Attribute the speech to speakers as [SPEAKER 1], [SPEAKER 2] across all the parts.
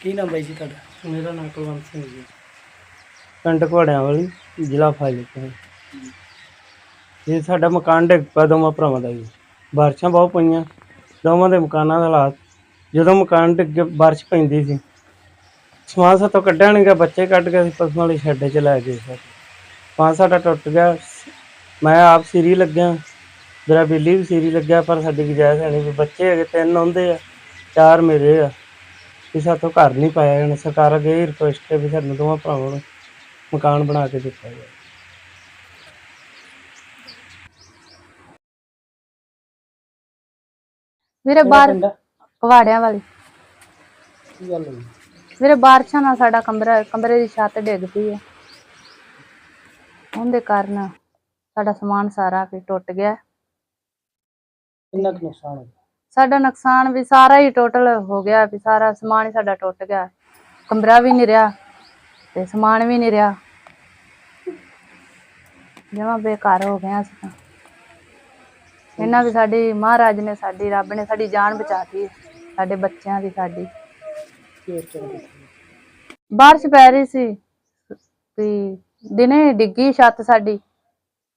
[SPEAKER 1] ਕੀ ਨਾਮ ਬਾਈ ਜੀ ਤੁਹਾਡਾ?
[SPEAKER 2] ਮੇਰਾ ਨਾਮ ਕੁਲਵੰਤ ਸਿੰਘ ਜੀ। ਪਿੰਡ ਘੋੜਿਆਂ ਵਾਲੀ ਜ਼ਿਲ੍ਹਾ ਫਾਜ਼ਿਲਕਾ ਇਹ ਸਾਡਾ ਮਕਾਨ ਡਿੱਗ ਪਿਆ ਦੋਵਾਂ ਭਰਾਵਾਂ ਦਾ ਜੀ। ਬਾਰਿਸ਼ਾਂ ਬਹੁਤ ਪਈਆਂ। ਦੋਵਾਂ ਦੇ ਮਕਾਨਾਂ ਦਾ ਹਾਲਾਤ ਜਦੋਂ ਮਕਾਨ ਡਿੱਗੇ ਬਾਰਿਸ਼ ਪੈਂਦੀ ਸੀ। ਸਮਾਨ ਸਾਤੋਂ ਕੱਢਿਆ ਨਹੀਂ ਗਿਆ ਬੱਚੇ ਕੱਢ ਕੇ ਅਸੀਂ ਪਸ਼ੂਆਂ ਵਾਲੀ ਸ਼ੈੱਡ 'ਚ ਲੈ ਗਏ ਸਰ ਪਾਂ ਸਾਡਾ ਟੁੱਟ ਗਿਆ। ਮੈਂ ਆਪ ਸਿਰੀ ਲੱਗਿਆ। ਮੇਰਾ ਬਿੱਲੀ ਵੀ ਸਿਰੀ ਲੱਗਿਆ ਪਰ ਸਾਡੀ ਗੁਜਾਇਸ਼ ਹੈ ਨਹੀਂ ਵੀ ਬੱਚੇ ਹੈਗੇ ਤਿੰਨ ਹੁੰਦੇ ਆ ਚਾਰ ਮੇਰੇ ਆ। ਵੀ ਸਾਥੋਂ ਘਰ ਨਹੀਂ ਪਾਇਆ ਜਾਣਾ। ਸਰਕਾਰ ਅੱਗੇ ਰਿਕੁਐਸਟ ਹੈ ਵੀ ਸਾਨੂੰ ਦੋਵਾਂ ਭਰਾਵਾਂ ਨੂੰ ਮਕਾਨ ਬਣਾ ਕੇ ਦਿੱਤਾ ਜਾਵੇ।
[SPEAKER 3] ਵੀਰੇ ਬਾਹਰ ਕਵਾੜਿਆਂ ਵਾਲੀ।
[SPEAKER 1] ਕੀ ਗੱਲ ਹੋਈ?
[SPEAKER 3] ਵੀਰੇ ਬਾਰਿਸ਼ਾਂ ਨਾਲ ਸਾਡਾ ਕਮਰਾ ਕਮਰੇ ਦੀ ਛੱਤ ਡਿੱਗ ਪਈ ਹੈ। ਉਹਦੇ ਕਾਰਨ ਸਾਡਾ ਸਮਾਨ ਸਾਰਾ ਵੀ ਟੁੱਟ ਗਿਆ।
[SPEAKER 1] ਕਿੰਨਾ ਕੁ ਨੁਕਸਾਨ ਹੋ ਗਿਆ
[SPEAKER 3] ਸਾਡਾ ਨੁਕਸਾਨ ਵੀ ਸਾਰਾ ਹੀ ਟੋਟਲ ਹੋ ਗਿਆ ਵੀ ਸਾਰਾ ਸਮਾਨ ਹੀ ਸਾਡਾ ਟੁੱਟ ਗਿਆ। ਕਮਰਾ ਵੀ ਨਹੀਂ ਰਿਹਾ ਤੇ ਸਮਾਨ ਵੀ ਨਹੀਂ ਰਿਹਾ। ਜਮਾ ਬੇਕਾਰ ਹੋ ਗਿਆ ਅਸੀਂ ਤਾਂ। ਇਹਨਾਂ ਵੀ ਸਾਡੀ, ਮਹਾਰਾਜ ਨੇ ਸਾਡੀ, ਰੱਬ ਨੇ ਸਾਡੀ ਜਾਨ ਬਚਾਤੀ ਸਾਡੇ ਬੱਚਿਆਂ ਦੀ ਸਾਡੀ। ਬਾਰਿਸ਼ ਪੈ ਰਹੀ ਸੀ ਵੀ ਦਿਨੇ ਡਿੱਗੀ ਛੱਤ ਸਾਡੀ।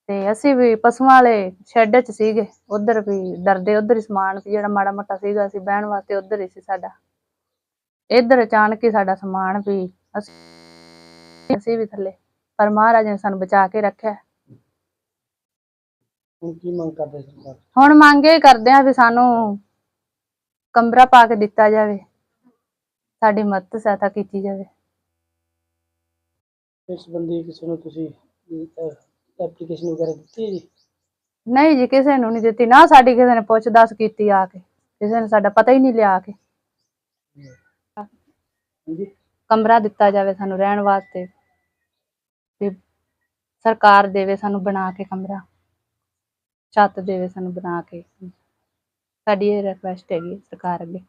[SPEAKER 3] ਤੇ ਅਸੀਂ ਵੀ ਪਸ਼ੂਆਂ ਵਾਲੇ ਸ਼ੈੱਡ 'ਚ ਸੀਗੇ ਉਧਰ ਵੀ ਡਰਦੇ ਉਧਰ ਹੀ ਸਮਾਨ ਸੀ ਜਿਹੜਾ ਮਾੜਾ ਮੋਟਾ ਸੀਗਾ ਅਸੀਂ ਬਹਿਣ ਵਾਸਤੇ ਉਧਰ ਹੀ ਸੀ ਸਾਡਾ। ਇੱਧਰ ਅਚਾਨਕ ਹੀ ਸਾਡਾ ਸਮਾਨ ਵੀ ਅਸੀਂ ਅਸੀਂ ਵੀ ਥੱਲੇ ਪਰ ਮਹਾਰਾਜ ਨੇ ਸਾਨੂੰ ਬਚਾ ਕੇ ਰੱਖਿਆ।
[SPEAKER 1] ਹੁਣ ਕੀ ਮੰਗ ਕਰਦੇ ਸਰਕਾਰ?
[SPEAKER 3] ਹੁਣ ਮੰਗ ਕਰਦੇ ਆ ਵੀ ਸਾਨੂੰ ਕਮਰਾ ਪਾ ਕੇ ਦਿੱਤਾ ਜਾਵੇ ਸਾਡੀ ਮਦਦ ਸਹਾਇਤਾ ਕੀਤੀ ਜਾਵੇ।
[SPEAKER 1] ਇਸ ਸੰਬੰਧੀ ਕਿਸੇ ਨੂੰ ਤੁਸੀਂ ਐਪਲੀਕੇਸ਼ਨ ਵਗੈਰਾ ਦਿੱਤੀ ਹੈ ਜੀ?
[SPEAKER 3] ਨਹੀਂ ਜੀ ਕਿਸੇ ਨੂੰ ਨਹੀਂ ਦਿੱਤੀ। ਨਾ ਸਾਡੀ ਕਿਸੇ ਨੇ ਪੁੱਛ ਦੱਸ ਕੀਤੀ ਆ ਕੇ। ਕਿਸੇ ਨੇ ਸਾਡਾ ਪਤਾ ਹੀ ਨਹੀਂ ਲਿਆ ਕੇ।
[SPEAKER 1] ਹਾਂਜੀ।
[SPEAKER 3] ਕਮਰਾ ਦਿੱਤਾ ਜਾਵੇ ਸਾਨੂੰ ਰਹਿਣ ਵਾਸਤੇ। ਤੇ ਸਰਕਾਰ ਦੇਵੇ ਸਾਨੂੰ ਬਣਾ ਕੇ ਕਮਰਾ। ਛੱਤ ਦੇਵੇ ਸਾਨੂੰ ਬਣਾ ਕੇ। ਸਾਡੀ ਇਹ ਰਿਕੁਐਸਟ ਹੈਗੀ ਸਰਕਾਰ ਅੱਗੇ।